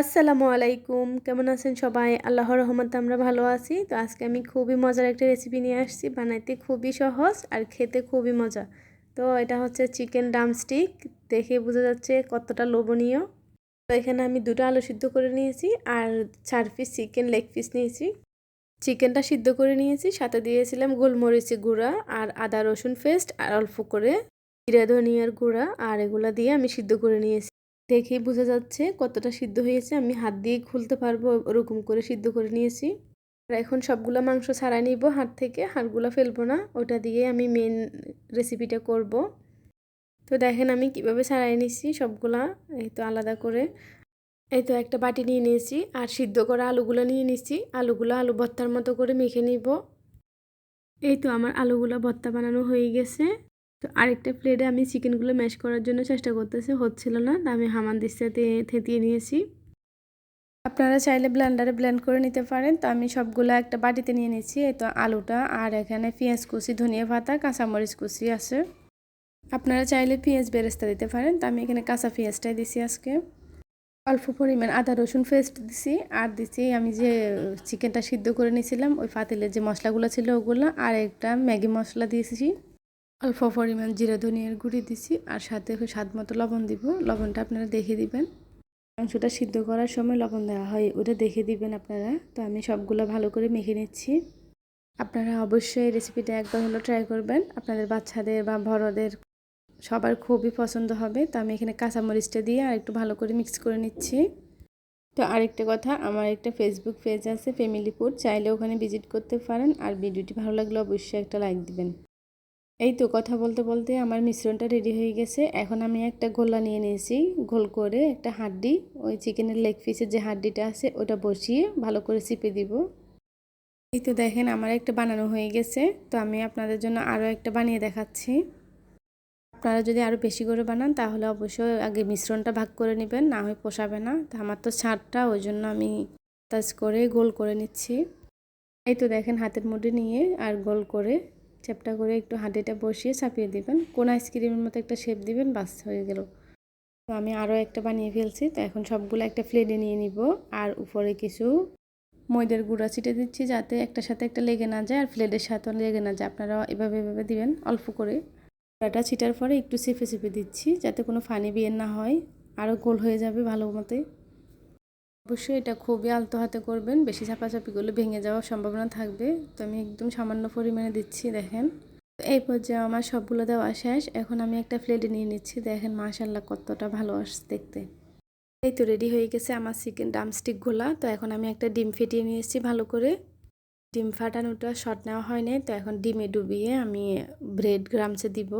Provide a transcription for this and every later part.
আসসালামু আলাইকুম। কেমন আছেন সবাই? আল্লাহর রহমতে আমরা ভালো আছি। তো আজকে আমি খুবই মজার একটা রেসিপি নিয়ে আসছি। বানাইতে খুবই সহজ আর খেতে খুবই মজা। তো এটা হচ্ছে চিকেন ডামস্টিক দেখে বোঝা যাচ্ছে কতটা লোভনীয়। তো এখানে আমি দুটো আলু সিদ্ধ করে নিয়েছি আর চার পিস চিকেন লেগ পিস নিয়েছি। চিকেনটা সিদ্ধ করে নিয়েছি। সাথে দিয়েছিলাম গোলমরিচি গুঁড়া আর আদা রসুন পেস্ট আর অল্প করে জিরা ধনিয়ার গুঁড়া। আর এগুলো দিয়ে আমি সিদ্ধ করে নিয়েছি। দেখেই বোঝা যাচ্ছে কতটা সিদ্ধ হয়েছে। আমি হাত দিয়ে খুলতে পারব, ওরকম করে সিদ্ধ করে নিয়েছি। আর এখন সবগুলো মাংস ছাড়াই নিব, হাত থেকে হাড়গুলো ফেলব না। ওটা দিয়ে আমি মেন রেসিপিটা করব। তো দেখেন আমি কীভাবে ছাড়াই নিছি সবগুলা, এই তো আলাদা করে। এই তো একটা বাটি নিয়ে নিয়েছি আর সিদ্ধ করা আলুগুলো নিয়ে নিচ্ছি আলুগুলো আলু ভর্তার মতো করে মেখে নিব। এই তো আমার আলুগুলো ভর্তা বানানো হয়ে গেছে। তো আরেকটা প্লেটে আমি চিকেনগুলো ম্যাশ করার জন্য চেষ্টা করতেছি, হচ্ছিল না, তা আমি হামান দিস্তাতে থেতিয়ে নিয়েছি। আপনারা চাইলে ব্লেন্ডারে ব্লেন্ড করে নিতে পারেন, তো আমি সবগুলো একটা বাটিতে নিয়ে নিয়েছি, এই তো আলুটা, আর এখানে পেঁয়াজ কুচি, ধনিয়া পাতা, কাঁচামরিচ কুচি আছে। আপনারা চাইলে পেঁয়াজ বেরেস্তা দিতে পারেন, তো আমি এখানে কাঁচা পেঁয়াজটাই দিছি আজকে। অল্প পরিমাণ আদা, রসুন পেস্ট দিছি, আর দিছি আমি যে চিকেনটা সিদ্ধ করে নিয়েছিলাম ওই ফাতিলের যে মশলাগুলো ছিল ওগুলো, আর একটা ম্যাগি মশলা দিয়েছি। অল্প পরিমাণ জিরা ধনিয়ার গুঁড়ি দিছি আর সাথে স্বাদ মতো লবণ দিব। লবণটা আপনারা দেখে দিবেন। মাংসটা সিদ্ধ করার সময় লবণ দেওয়া হয়, ওটা দেখে দিবেন আপনারা। তো আমি সবগুলো ভালো করে মেখে নিচ্ছি। আপনারা অবশ্যই রেসিপিটা একবার হলো ট্রাই করবেন। আপনাদের বাচ্চাদের বা বড়দের সবার খুবই পছন্দ হবে। তো আমি এখানে কাঁচামরিচটা দিয়ে আর একটু ভালো করে মিক্স করে নিচ্ছি। তো আরেকটা কথা, আমার একটা ফেসবুক পেজ আছে ফ্যামিলি ফুড চাইলে ওখানে ভিজিট করতে পারেন। আর ভিডিওটি ভালো লাগলে অবশ্যই একটা লাইক দিবেন। এই তো কথা বলতে বলতে আমার মিশ্রণটা রেডি হয়ে গেছে। এখন আমি একটা গোলা নিয়ে নিয়েছি। গোল করে একটা হাড্ডি, ওই চিকেনের লেগ পিসের যে হাড্ডিটা আছে, ওটা বসিয়ে ভালো করে চিপে দিব। এই তো দেখেন, আমার একটা বানানো হয়ে গেছে। তো আমি আপনাদের জন্য আরও একটা বানিয়ে দেখাচ্ছি। আপনারা যদি আরও বেশি করে বানান, তাহলে অবশ্যই আগে মিশ্রণটা ভাগ করে নেবেন, না হয় পোষাবে না। তো আমার তো ছাড়টা, ওই জন্য আমি টাচ করে গোল করে নিচ্ছি। এই তো দেখেন, হাতের মুঠে নিয়ে আর গোল করে চ্যাপটা করে একটু হাঁটিটা বসিয়ে চাপিয়ে দিবেন। কোন আইসক্রিমের মতো একটা শেপ দিবেন, বাস, হয়ে গেল। তো আমি আরও একটা বানিয়ে ফেলছি। তো এখন সবগুলো একটা প্লেটে নিয়ে নিব। আর উপরে কিছু ময়দের গুঁড়া ছিটে দিচ্ছি যাতে একটার সাথে একটা লেগে না যায় আর প্লেটের সাথে লেগে না যায়। আপনারা এভাবে এভাবে দিবেন, অল্প করে। গুঁড়াটা ছিটার পরে একটু চেপে চেপে দিচ্ছি যাতে কোনো ফানি বিয়ে না হয়। আরও গোল হয়ে যাবে ভালো মতে অবশ্যই এটা খুবই আলতো হাতে করবেন, বেশি চাপাচাপি করলে ভেঙে যাওয়ার সম্ভাবনা থাকবে। তো আমি একদম সামান্য পরিমাণে দিচ্ছি, দেখেন। এই পর্যায়ে আমার সবগুলো দেওয়া শেষ। এখন আমি একটা প্লেটে নিয়ে নিচ্ছি, দেখেন মাশাল্লাহ কতটা ভালো আসছে দেখতে। এই তো রেডি হয়ে গেছে আমার চিকেন ডামস্টিকগুলা তো এখন আমি একটা ডিম ফেটিয়ে নিয়েছি ভালো করে। ডিম ফাটানোটা শর্ট নেওয়া হয়নি, তো এখন ডিমে ডুবিয়ে আমি ব্রেড গ্রামসে দিব।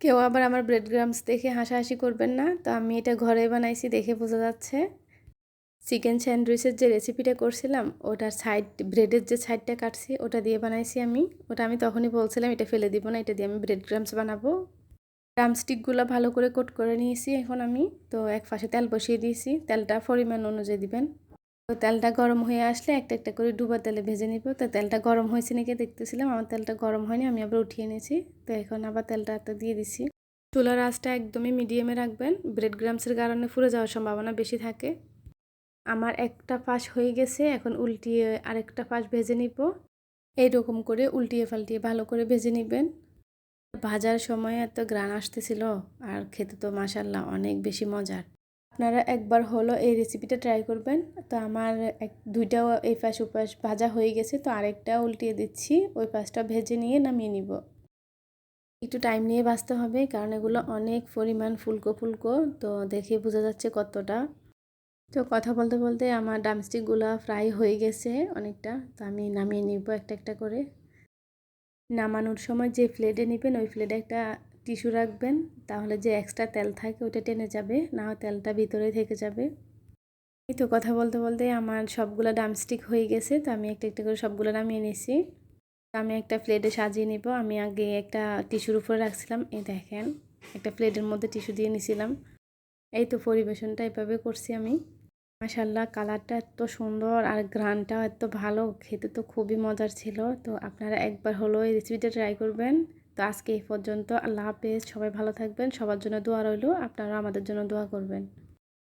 কেউ আবার আমার ব্রেড গ্রামস দেখে হাসাহাসি করবেন না। তো আমি এটা ঘরে বানাইছি দেখে বোঝা যাচ্ছে। চিকেন স্যান্ডউইচের যে রেসিপিটা করছিলাম, ওটার সাইড ব্রেডের যে সাইডটা কাটছি, ওটা দিয়ে বানাইছি আমি। ওটা আমি তখনই বলছিলাম, এটা ফেলে দিব না, এটা দিয়ে আমি ব্রেড গ্রামস বানাবো। ড্রামস্টিকগুলো ভালো করে কোট করে নিয়েছি এখন আমি। তো এক পাশে তেল বসিয়ে দিয়েছি। তেলটা পরিমাণ অনুযায়ী দিবেন। তো তেলটা গরম হয়ে আসলে একটা একটা করে ডুবা তেলে ভেজে নিব। তো তেলটা গরম হয়েছে নাকি দেখতেছিলাম, আমার তেলটা গরম হয়নি, আমি আবার উঠিয়ে নিয়েছি। তো এখন আবার তেলটা দিয়ে দিছি। চুলার আঁচটা একদমই মিডিয়ামে রাখবেন। ব্রেড গ্রামসের কারণে ফুরে যাওয়ার সম্ভাবনা বেশি থাকে। আমার একটা পাশ হয়ে গেছে, এখন উল্টিয়ে আরেকটা পাশ ভেজে নিব। এইরকম করে উল্টিয়ে পাল্টিয়ে ভালো করে ভেজে নেবেন। ভাজার সময় এত গ্রান আসতেছিল, আর খেতে তো মাসাল্লাহ অনেক বেশি মজার। আপনারা একবার হলো এই রেসিপিটা ট্রাই করবেন। তো আমার এক দুইটাও এই পাশ ওপাশ ভাজা হয়ে গেছে, তো আরেকটা উল্টিয়ে দিচ্ছি, ওই পাশটা ভেজে নিয়ে নামিয়ে নিব। একটু টাইম নিয়ে বাঁচতে হবে, কারণ এগুলো অনেক পরিমাণ ফুলকো ফুলকো তো দেখে বোঝা যাচ্ছে কতটা। তো কথা বলতে বলতে আমার ডামস্টিকগুলো ফ্রাই হয়ে গেছে অনেকটা। তো আমি নামিয়ে নিব একটা একটা করে। নামানোর সময় যে প্লেটে নেবেন, ওই প্লেটে একটা টিস্যু রাখবেন। তাহলে যে এক্সট্রা তেল থাকে ওটা টেনে যাবে, না তেলটা ভিতরে থেকে যাবে। এই তো কথা বলতে বলতে আমার সবগুলো ডামস্টিক হয়ে গেছে। তো আমি একটা একটা করে সবগুলো নামিয়ে নিয়েছি আমি একটা প্লেটে সাজিয়ে নিব। আমি আগে একটা টিস্যুর উপরে রাখছিলাম। এই দেখেন, একটা প্লেটের মধ্যে টিস্যু দিয়ে নিছিলাম। এই তো পরিবেশনটা এভাবে করছি আমি। মাসাল্লাহ কালারটা এত সুন্দর আর গ্রানটাও এত ভালো। খেতে তো খুবই মজার ছিল। তো আপনারা একবার হলো এই রেসিপিটা ট্রাই করবেন। তো আজকে এই পর্যন্ত আল্লাহ হাফেজ। সবাই ভালো থাকবেন। সবার জন্য দোয়া রইল। আপনারা আমাদের জন্য দোয়া করবেন।